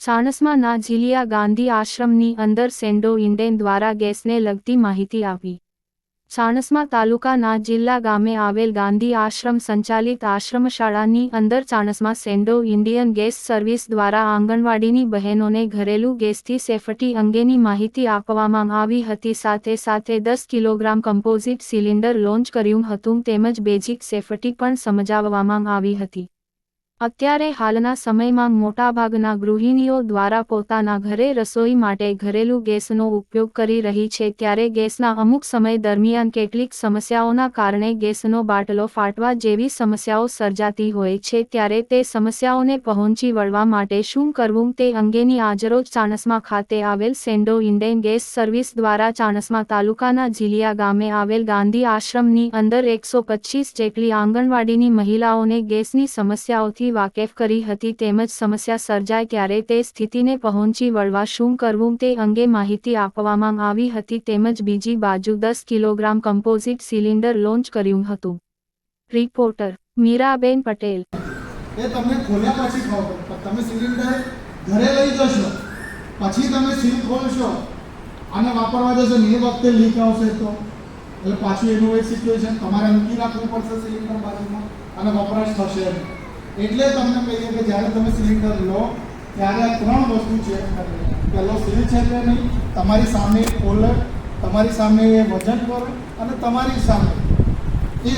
ચાણસ્મા ના ઝીલિયા ગાંધી આશ્રમની અંદર સેન્ડો ઇન્ડેન દ્વારા ગેસને લગતી માહિતી આપી. ચાણસ્મા તાલુકાના જિલ્લા ગામે આવેલ ગાંધી આશ્રમ સંચાલિત આશ્રમશાળાની અંદર ચાણસ્મા સેન્ડો ઇન્ડિયન ગેસ સર્વિસ દ્વારા આંગણવાડીની બહેનોને ઘરેલું ગેસથી સેફટી અંગેની માહિતી આપવામાં આવી હતી. સાથે સાથે દસ કિલોગ્રામ કમ્પોઝિટ સિલિન્ડર લોન્ચ કર્યું હતું. તેમજ બેઝિક સેફટી પણ સમજાવવામાં આવી હતી. અત્યારે હાલના સમયમાં મોટાભાગના ગૃહિણીઓ દ્વારા પોતાના ઘરે રસોઈ માટે ઘરેલું ગેસનો ઉપયોગ કરી રહી છે ત્યારે ગેસના અમુક સમય દરમિયાન કેટલીક સમસ્યાઓના કારણે ગેસનો બાટલો ફાટવા જેવી સમસ્યાઓ સર્જાતી હોય છે ત્યારે તે સમસ્યાઓને પહોંચી વળવા માટે શું કરવું તે અંગેની આજરોજ ચાણસમા ખાતે આવેલ સેન્ડો ઇન્ડેન ગેસ સર્વિસ દ્વારા ચાણસમા તાલુકાના ઝીલિયા ગામે આવેલ ગાંધી આશ્રમની અંદર એકસો જેટલી આંગણવાડીની મહિલાઓને ગેસની સમસ્યાઓથી વાકેફ કરી હતી તેમજ સમસ્યા સર્જાય ત્યારે તે સ્થિતિને પહોંચી વળવા શું કરવું તે અંગે માહિતી આપવામાં આવી હતી તેમજ બીજી બાજુ દસ કિલોગ્રામ કમ્પોઝિટ સિલિન્ડર લોન્ચ કર્યું હતું. રિપોર્ટર મીરાબેન પટેલ. એ તમને ખોલ્યા પછી ખબર તમે સિલિન્ડર ઘરે લઈ જશો, પછી તમે સીલ ખોલશો, આને વાપરવા જશો એ વખતે લીક આવશે તો. એટલે પાછું એનું એ સિચ્યુએશન તમારે મૂકી રાખવું પડશે સિલિન્ડર બાજુમાં, અને વપરાશ થશે નહીં એટલે તમને કહીએ કે જ્યારે તમે સિલિન્ડર લો, ત્યારે આ ત્રણ વસ્તુ ચેક કરવી પહેલો સીલ છે કે નહીં, તમારી સામે ઓલર તમારી સામે વજન કરો અને તમારી સામે એ